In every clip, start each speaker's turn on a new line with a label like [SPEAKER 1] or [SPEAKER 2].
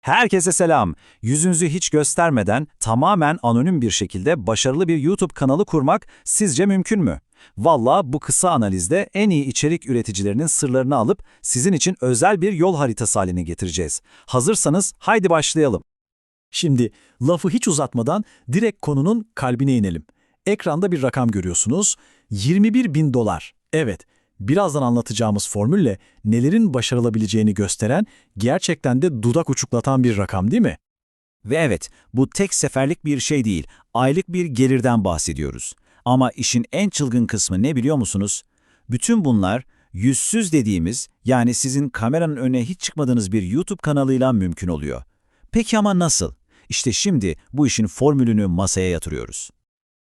[SPEAKER 1] Herkese selam. Yüzünüzü hiç göstermeden tamamen anonim bir şekilde başarılı bir YouTube kanalı kurmak sizce mümkün mü? Valla bu kısa analizde en iyi içerik üreticilerinin sırlarını alıp sizin için özel bir yol haritası haline getireceğiz. Hazırsanız haydi başlayalım.
[SPEAKER 2] Şimdi lafı hiç uzatmadan direkt konunun kalbine inelim. Ekranda bir rakam görüyorsunuz. 21 bin dolar. Evet, birazdan anlatacağımız formülle nelerin başarılabileceğini gösteren, gerçekten de dudak uçuklatan bir rakam değil mi?
[SPEAKER 1] Ve evet, bu tek seferlik bir şey değil, aylık bir gelirden bahsediyoruz. Ama işin en çılgın kısmı ne biliyor musunuz? Bütün bunlar yüzsüz dediğimiz, yani sizin kameranın önüne hiç çıkmadığınız bir YouTube kanalıyla mümkün oluyor. Peki ama nasıl? İşte şimdi bu işin formülünü masaya yatırıyoruz.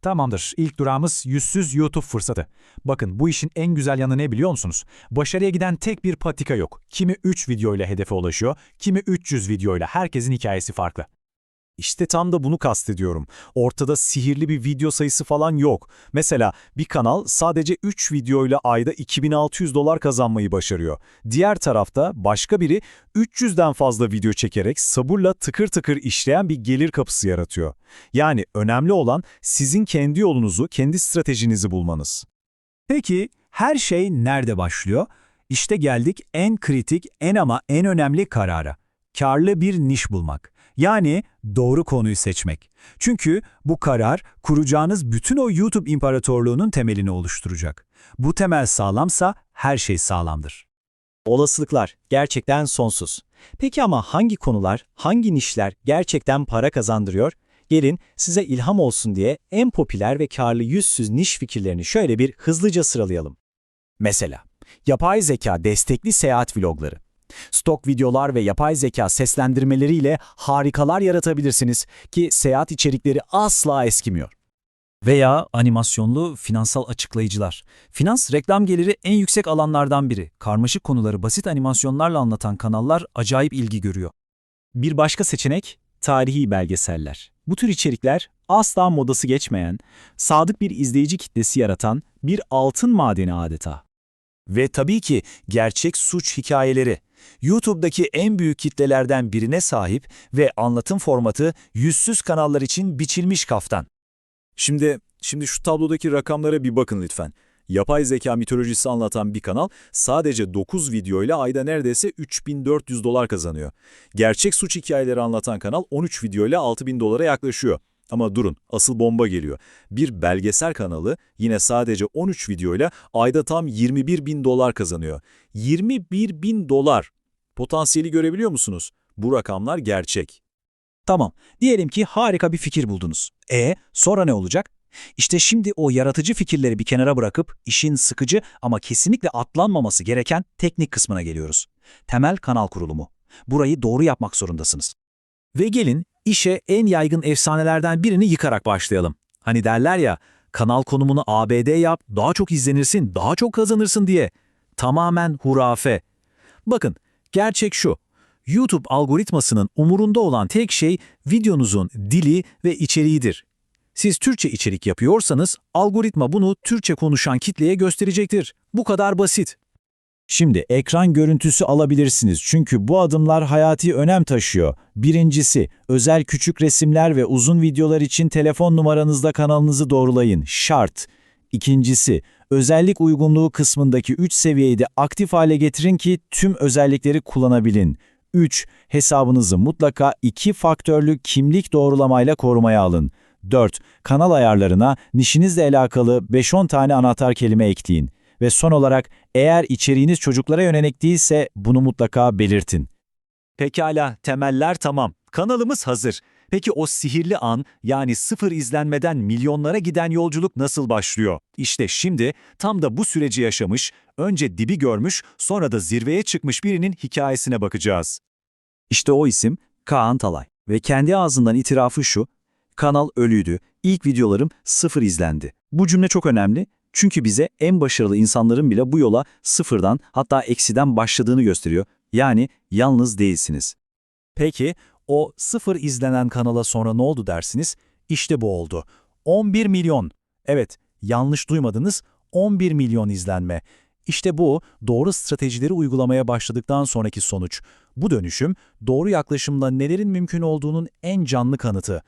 [SPEAKER 3] Tamamdır. İlk durağımız yüzsüz YouTube fırsatı. Bakın bu işin en güzel yanı ne biliyor musunuz? Başarıya giden tek bir patika yok. Kimi 3 videoyla hedefe ulaşıyor, kimi 300 videoyla. Herkesin hikayesi farklı.
[SPEAKER 2] İşte tam da bunu kastediyorum. Ortada sihirli bir video sayısı falan yok. Mesela bir kanal sadece 3 videoyla ayda 2600 dolar kazanmayı başarıyor. Diğer tarafta başka biri 300'den fazla video çekerek sabırla tıkır tıkır işleyen bir gelir kapısı yaratıyor. Yani önemli olan sizin kendi yolunuzu, kendi stratejinizi bulmanız.
[SPEAKER 4] Peki her şey nerede başlıyor? İşte geldik en kritik, en ama en önemli karara. Karlı bir niş bulmak. Yani doğru konuyu seçmek. Çünkü bu karar kuracağınız bütün o YouTube imparatorluğunun temelini oluşturacak. Bu temel sağlamsa her şey sağlamdır.
[SPEAKER 2] Olasılıklar gerçekten sonsuz. Peki ama hangi konular, hangi nişler gerçekten para kazandırıyor? Gelin size ilham olsun diye en popüler ve karlı yüzsüz niş fikirlerini şöyle bir hızlıca sıralayalım. Mesela, yapay zeka destekli seyahat vlogları. Stok videolar ve yapay zeka seslendirmeleriyle harikalar yaratabilirsiniz ki seyahat içerikleri asla eskimiyor.
[SPEAKER 1] Veya animasyonlu finansal açıklayıcılar. Finans, reklam geliri en yüksek alanlardan biri. Karmaşık konuları basit animasyonlarla anlatan kanallar acayip ilgi görüyor.
[SPEAKER 2] Bir başka seçenek tarihi belgeseller. Bu tür içerikler asla modası geçmeyen, sadık bir izleyici kitlesi yaratan bir altın madeni adeta. Ve tabii ki gerçek suç hikayeleri. YouTube'daki en büyük kitlelerden birine sahip ve anlatım formatı yüzsüz kanallar için biçilmiş kaftan. Şimdi, şimdi şu tablodaki rakamlara bir bakın lütfen. Yapay zeka mitolojisi anlatan bir kanal sadece 9 videoyla ayda neredeyse 3400 dolar kazanıyor. Gerçek suç hikayeleri anlatan kanal 13 videoyla 6000 dolara yaklaşıyor. Ama durun, asıl bomba geliyor. Bir belgesel kanalı yine sadece 13 videoyla ayda tam 21 bin dolar kazanıyor. 21 bin dolar. Potansiyeli görebiliyor musunuz? Bu rakamlar gerçek.
[SPEAKER 4] Tamam, diyelim ki harika bir fikir buldunuz. E, sonra ne olacak? İşte şimdi o yaratıcı fikirleri bir kenara bırakıp işin sıkıcı ama kesinlikle atlanmaması gereken teknik kısmına geliyoruz. Temel kanal kurulumu. Burayı doğru yapmak zorundasınız. Ve gelin işe en yaygın efsanelerden birini yıkarak başlayalım. Hani derler ya, kanal konumunu ABD yap, daha çok izlenirsin, daha çok kazanırsın diye. Tamamen hurafe. Bakın, gerçek şu. YouTube algoritmasının umurunda olan tek şey videonuzun dili ve içeriğidir. Siz Türkçe içerik yapıyorsanız algoritma bunu Türkçe konuşan kitleye gösterecektir. Bu kadar basit.
[SPEAKER 2] Şimdi ekran görüntüsü alabilirsiniz çünkü bu adımlar hayati önem taşıyor. Birincisi, özel küçük resimler ve uzun videolar için telefon numaranızda kanalınızı doğrulayın. Şart. İkincisi, özellik uygunluğu kısmındaki 3 seviyeyi de aktif hale getirin ki tüm özellikleri kullanabilin. 3. Hesabınızı mutlaka iki faktörlü kimlik doğrulamayla korumaya alın. 4. Kanal ayarlarına nişinizle alakalı 5-10 tane anahtar kelime ekleyin. Ve son olarak eğer içeriğiniz çocuklara yönelik değilse bunu mutlaka belirtin. Pekala, temeller tamam. Kanalımız hazır. Peki o sihirli an yani sıfır izlenmeden milyonlara giden yolculuk nasıl başlıyor? İşte şimdi tam da bu süreci yaşamış, önce dibi görmüş, sonra da zirveye çıkmış birinin hikayesine bakacağız.
[SPEAKER 4] İşte o isim Kaan Talay. Ve kendi ağzından itirafı şu, kanal ölüydü, ilk videolarım sıfır izlendi. Bu cümle çok önemli çünkü bize en başarılı insanların bile bu yola sıfırdan hatta eksiden başladığını gösteriyor. Yani yalnız değilsiniz.
[SPEAKER 2] Peki o sıfır izlenen kanala sonra ne oldu dersiniz? İşte bu oldu. 11 milyon. Evet, yanlış duymadınız. 11 milyon izlenme.
[SPEAKER 4] İşte bu, doğru stratejileri uygulamaya başladıktan sonraki sonuç. Bu dönüşüm, doğru yaklaşımla nelerin mümkün olduğunun en canlı kanıtı.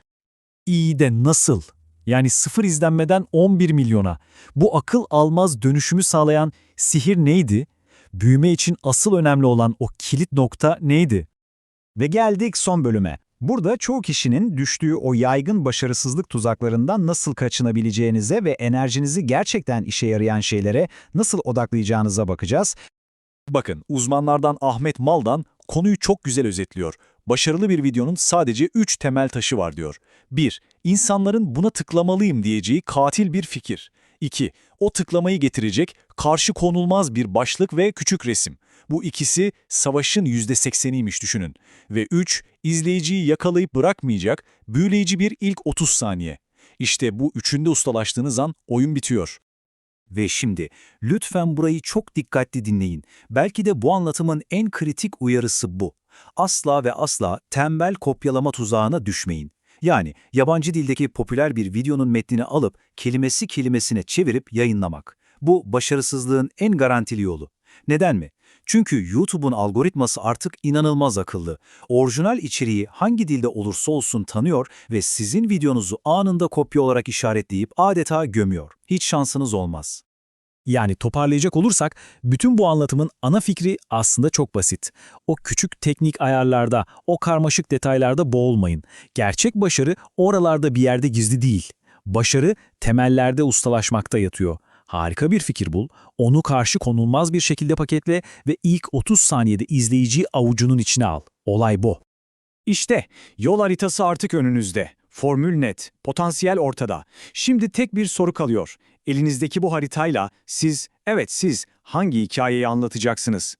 [SPEAKER 2] İyi de nasıl? Yani sıfır izlenmeden 11 milyona. Bu akıl almaz dönüşümü sağlayan sihir neydi? Büyüme için asıl önemli olan o kilit nokta neydi?
[SPEAKER 5] Ve geldik son bölüme. Burada çoğu kişinin düştüğü o yaygın başarısızlık tuzaklarından nasıl kaçınabileceğinize ve enerjinizi gerçekten işe yarayan şeylere nasıl odaklayacağınıza bakacağız.
[SPEAKER 2] Bakın uzmanlardan Ahmet Maldan konuyu çok güzel özetliyor. Başarılı bir videonun sadece 3 temel taşı var diyor. 1. İnsanların buna tıklamalıyım diyeceği katil bir fikir. 2. O tıklamayı getirecek karşı konulmaz bir başlık ve küçük resim. Bu ikisi savaşın %80'iymiş düşünün. Ve 3. izleyiciyi yakalayıp bırakmayacak büyüleyici bir ilk 30 saniye. İşte bu üçünde ustalaştığınız an oyun bitiyor.
[SPEAKER 4] Ve şimdi, lütfen burayı çok dikkatli dinleyin. Belki de bu anlatımın en kritik uyarısı bu. Asla ve asla tembel kopyalama tuzağına düşmeyin. Yani yabancı dildeki popüler bir videonun metnini alıp kelimesi kelimesine çevirip yayınlamak. Bu başarısızlığın en garantili yolu. Neden mi? Çünkü YouTube'un algoritması artık inanılmaz akıllı. Orijinal içeriği hangi dilde olursa olsun tanıyor ve sizin videonuzu anında kopya olarak işaretleyip adeta gömüyor. Hiç şansınız olmaz.
[SPEAKER 2] Yani toparlayacak olursak, bütün bu anlatımın ana fikri aslında çok basit. O küçük teknik ayarlarda, o karmaşık detaylarda boğulmayın. Gerçek başarı oralarda bir yerde gizli değil. Başarı temellerde ustalaşmakta yatıyor. Harika bir fikir bul, onu karşı konulmaz bir şekilde paketle ve ilk 30 saniyede izleyiciyi avucunun içine al. Olay bu.
[SPEAKER 5] İşte yol haritası artık önünüzde. Formül net, potansiyel ortada. Şimdi tek bir soru kalıyor. Elinizdeki bu haritayla siz, evet siz hangi hikayeyi anlatacaksınız?